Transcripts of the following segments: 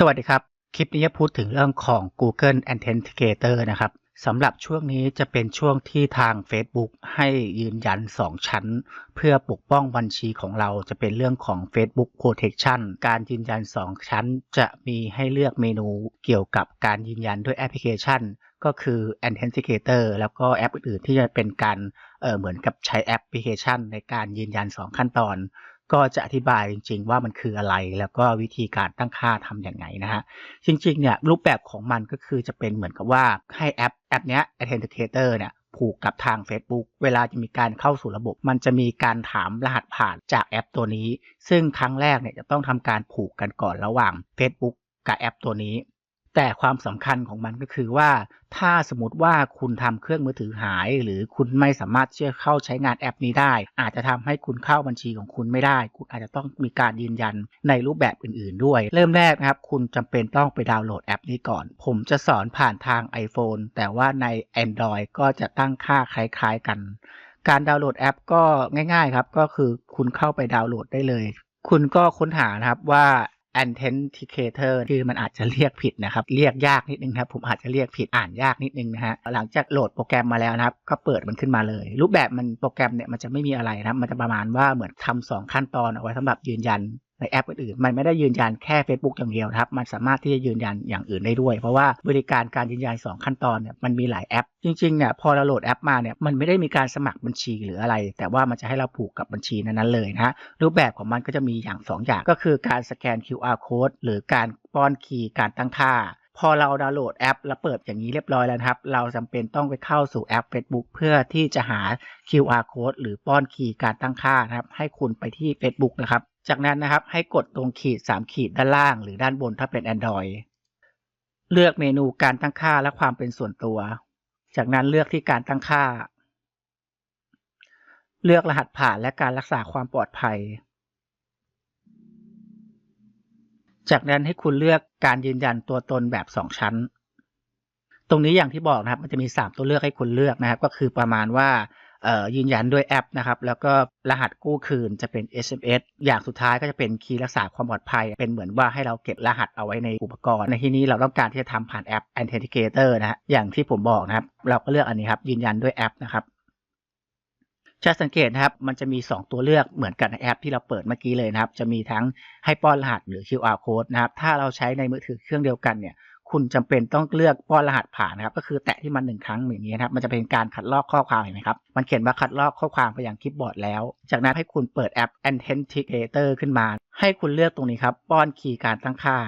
สวัสดีครับ คลิปนี้จะพูดถึงเรื่องของ Google Authenticator นะครับสำหรับช่วงนี้จะเป็นช่วงที่ทาง Facebook ให้ยืนยัน 2 ชั้น เพื่อปกป้องบัญชีของเราจะเป็นเรื่องของ Facebook Protection การยืนยัน 2 ชั้น จะมีให้เลือกเมนูเกี่ยวกับการยืนยันด้วยแอปพลิเคชัน ก็คือ Authenticator แล้วก็แอปอื่นๆที่จะเป็นการเเหมือนกับใช้แอปพลิเคชัน ในการยืนยัน 2 ขั้นตอน ก็จะอธิบายจริง ๆ ว่ามันคืออะไร แล้วก็วิธีการตั้งค่าทำอย่างไงนะฮะ จริง ๆ เนี่ยรูปแบบของมันก็คือจะเป็นเหมือนกับว่าให้แอปแอปเนี้ย Authenticator เนี่ยผูกกับทาง Facebook เวลาจะมีการเข้าสู่ระบบ มันจะมีการถามรหัสผ่านจากแอปตัวนี้ ซึ่งครั้งแรกเนี่ยจะต้องทำการผูกกันก่อนระหว่าง Facebook กับแอปตัวนี้ แต่ความสำคัญของมันก็คือว่า ถ้าสมมติว่าคุณทำเครื่องมือถือหาย หรือคุณไม่สามารถที่จะเข้าใช้งานแอปนี้ได้ อาจจะทำให้คุณเข้าบัญชีของคุณไม่ได้ คุณอาจจะต้องมีการยืนยันในรูปแบบอื่น ๆ ด้วย เริ่มแรกนะครับคุณจำเป็นต้องไปดาวน์โหลดแอปนี้ก่อน ผมจะสอนผ่านทาง iPhone แต่ว่าใน Android ก็จะตั้งค่าคล้าย ๆ กัน การดาวน์โหลดแอปก็ง่าย ๆ ครับก็คือคุณเข้าไปดาวน์โหลดได้เลย คุณก็ค้นหานะครับว่า Authenticator คือมันอาจจะเรียกผิดนะครับ เรียกยากนิดนึงครับผมอาจจะเรียกผิดอ่านยากนิดนึงนะฮะหลังจากโหลดโปรแกรมมาแล้วนะครับ ก็เปิดมันขึ้นมาเลย รูปแบบมันโปรแกรมเนี่ยมันจะไม่มีอะไรนะมันจะประมาณว่าเหมือนทำสองขั้นตอนเอาไว้สำหรับยืนยัน ในแอปอื่นๆ มันไม่ได้ยืนยันแค่ Facebook อย่างเดียวครับ มันสามารถที่จะยืนยันอย่างอื่นได้ด้วย เพราะว่าบริการการยืนยัน 2 ขั้นตอนเนี่ยมันมีหลายแอป จริงๆเนี่ยพอเราโหลดแอปมาเนี่ยมันไม่ได้มีการสมัครบัญชีหรืออะไร แต่ว่ามันจะให้เราผูกกับบัญชีนั้นๆเลยนะฮะรูปแบบของมันก็จะมีอย่าง 2 อย่างก็คือการสแกน QR code หรือการป้อนคีย์การตั้งค่าพอเราดาวน์โหลดแอป แล้วเปิดอย่างนี้เรียบร้อยแล้วครับ เราจำเป็นต้องไปเข้าสู่แอป Facebook เพื่อที่จะหา QR code หรือป้อนคีย์การตั้งค่านะครับ ให้คุณไปที่ Facebook นะครับ จากนั้นนะครับให้กดตรงขีด 3 ขีดด้านล่าง หรือด้านบนถ้าเป็น Android เลือกเมนูการตั้งค่าและความเป็นส่วนตัว จากนั้นเลือกที่การตั้งค่า เลือกรหัสผ่านและการรักษาความปลอดภัย จากนั้นให้คุณเลือกการยืนยันตัวตนแบบ 2 ชั้น ตรงนี้อย่างที่บอกนะครับ มันจะมี 3 ตัวเลือกให้คุณเลือกนะครับ ก็คือประมาณว่า ยืนยันด้วยแอปนะครับ แล้วก็รหัสกู้คืนจะเป็น SMS อย่างสุดท้ายก็จะเป็นคีย์รักษาความปลอดภัย เป็นเหมือนว่าให้เราเก็บรหัสเอาไว้ในอุปกรณ์ ในที่นี้เราต้องการที่จะทำผ่านแอป Authenticator นะฮะอย่างที่ผมบอกนะครับ เราก็เลือกอันนี้ครับ ยืนยันด้วยแอปนะครับจะสังเกตนะครับ มันจะมี 2 ตัวเลือกเหมือนกันในแอปที่เราเปิดเมื่อกี้เลยนะครับ จะมีทั้งให้ป้อนรหัสหรือ QR code นะครับ ถ้าเราใช้ในมือถือเครื่องเดียวกันเนี่ย คุณจำเป็นต้องเลือกป้อนรหัสผ่านนะครับ ก็คือแตะที่มันหนึ่งครั้งอย่างนี้นะครับ มันจะเป็นการคัดลอกข้อความเห็นไหมครับ มันเขียนว่าคัดลอกข้อความไปยังคลิปบอร์ดแล้ว จากนั้นให้คุณเปิดแอป Authenticator ขึ้นมา ให้คุณเลือกตรงนี้ครับ ป้อนคีย์การตั้งค่า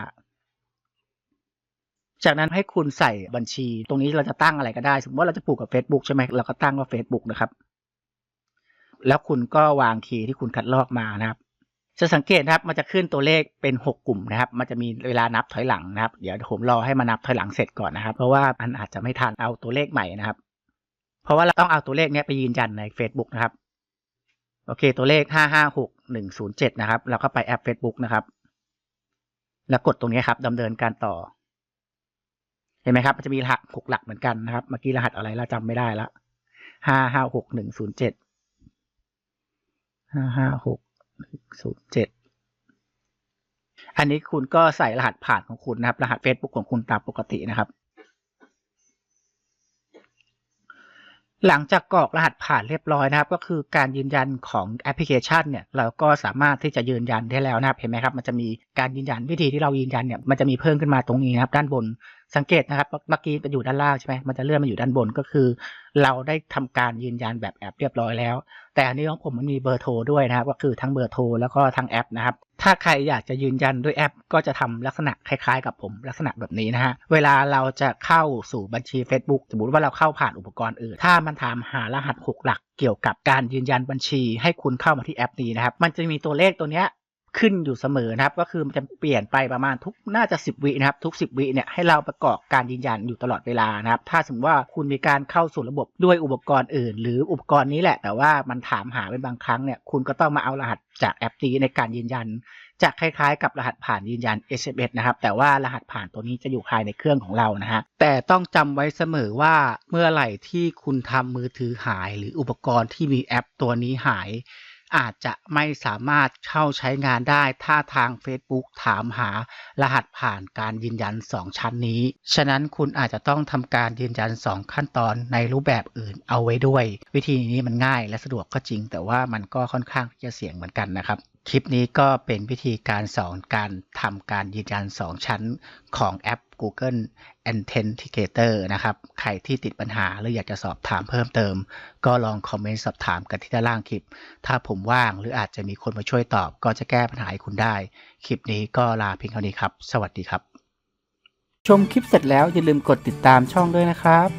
จากนั้นให้คุณใส่บัญชี ตรงนี้เราจะตั้งอะไรก็ได้ สมมติว่าเราจะผูกกับ Facebook ใช่ไหมเราก็ตั้งว่า Facebook นะครับ แล้วคุณก็วางคีย์ที่คุณคัดลอกมานะครับ จะสังเกตนะครับมันจะขึ้นตัวเลขเป็น 6 กลุ่มนะครับ มันจะมีเวลานับถอยหลังนะครับ เดี๋ยวผมรอให้มานับถอยหลังเสร็จก่อนนะครับ เพราะว่ามันอาจจะไม่ทันเอาตัวเลขใหม่นะครับ เพราะว่าเราต้องเอาตัวเลขนี้ไปยืนยันใน Facebook นะครับ โอเค ตัวเลข 556107 นะครับ เราก็ไปแอป Facebook นะครับ แล้วกดตรงนี้ครับดำเนินการต่อ เห็นไหมครับ มันจะมีรหัสหกหลักเหมือนกันนะครับ เมื่อกี้รหัสอะไรเราจำไม่ได้ละห้าห้าหกหนึ่งศูนย์เจ็ดห้าห้าหก ศูนย์เจ็ดอันนี้คุณก็ใส่รหัสผ่านของคุณนะครับ รหัส Facebook ของคุณตามปกตินะครับ หลังจากกรอกรหัสผ่านเรียบร้อยนะครับ ก็คือการยืนยันของแอปพลิเคชันเนี่ย เราก็สามารถที่จะยืนยันได้แล้วนะครับ เห็นไหมครับ มันจะมีการยืนยันวิธีที่เรายืนยันเนี่ย มันจะมีเพิ่มขึ้นมาตรงนี้นะครับ ด้านบน สังเกตนะครับเมื่อกี้มันอยู่ด้านล่างใช่ไหมมันจะเลื่อนมาอยู่ด้านบนก็คือ เราได้ทำการยืนยันแบบแอปเรียบร้อยแล้ว แต่อันนี้ของผมมันมีเบอร์โทรด้วยนะครับ ก็คือทั้งเบอร์โทรแล้วก็ทั้งแอปนะครับ ถ้าใครอยากจะยืนยันด้วยแอป ก็จะทำลักษณะคล้ายๆ กับผมลักษณะแบบนี้นะฮะเวลาเราจะเข้าสู่บัญชี Facebook สมมติว่าเราเข้าผ่านอุปกรณ์อื่น ถ้ามันถามหารหัส 6 หลัก เกี่ยวกับการยืนยันบัญชี ให้คุณเข้ามาที่แอปนี้นะครับ มันจะมีตัวเลขตัวเนี้ย ขึ้นอยู่เสมอนะครับ ก็คือมันจะเปลี่ยนไปประมาณทุกน่าจะ 10 วินะครับ ทุก 10 วิเนี่ยให้เราประกอบการยืนยันอยู่ตลอดเวลานะครับ ถ้าสมมติว่าคุณมีการเข้าสู่ระบบด้วยอุปกรณ์อื่น หรืออุปกรณ์นี้แหละ แต่ว่ามันถามหาเป็นบางครั้งเนี่ยคุณก็ต้องมาเอารหัสจากแอปนี้ในการยืนยันจะคล้ายๆ กับรหัสผ่านยืนยัน SMS นะครับ แต่ว่ารหัสผ่านตัวนี้จะอยู่ภายในเครื่องของเรานะฮะ แต่ต้องจำไว้เสมอว่าเมื่อไหร่ที่คุณทำมือถือหาย หรืออุปกรณ์ที่มีแอปตัวนี้หาย อาจจะไม่สามารถเข้าใช้งานได้ถ้าทาง Facebook ถามหารหัสผ่านการยืนยัน 2 ชั้นนี้ ฉะนั้นคุณอาจจะต้องทำการยืนยัน 2 ขั้นตอนในรูปแบบอื่นเอาไว้ด้วย วิธีนี้มันง่ายและสะดวกก็จริง แต่ว่ามันก็ค่อนข้างที่จะเสี่ยงเหมือนกันนะครับ คลิปนี้ก็เป็นวิธีการสอนการทำการยืนยัน 2 ชั้นของแอป Google Authenticator นะครับ ใครที่ติดปัญหาหรืออยากจะสอบถามเพิ่มเติม ก็ลองคอมเมนต์สอบถามกันที่ด้านล่างคลิป ถ้าผมว่างหรืออาจจะมีคนมาช่วยตอบ ก็จะแก้ปัญหาให้คุณได้ คลิปนี้ก็ลาเพียงเท่านี้ครับ สวัสดีครับ ชมคลิปเสร็จแล้วอย่าลืมกดติดตามช่องด้วยนะครับ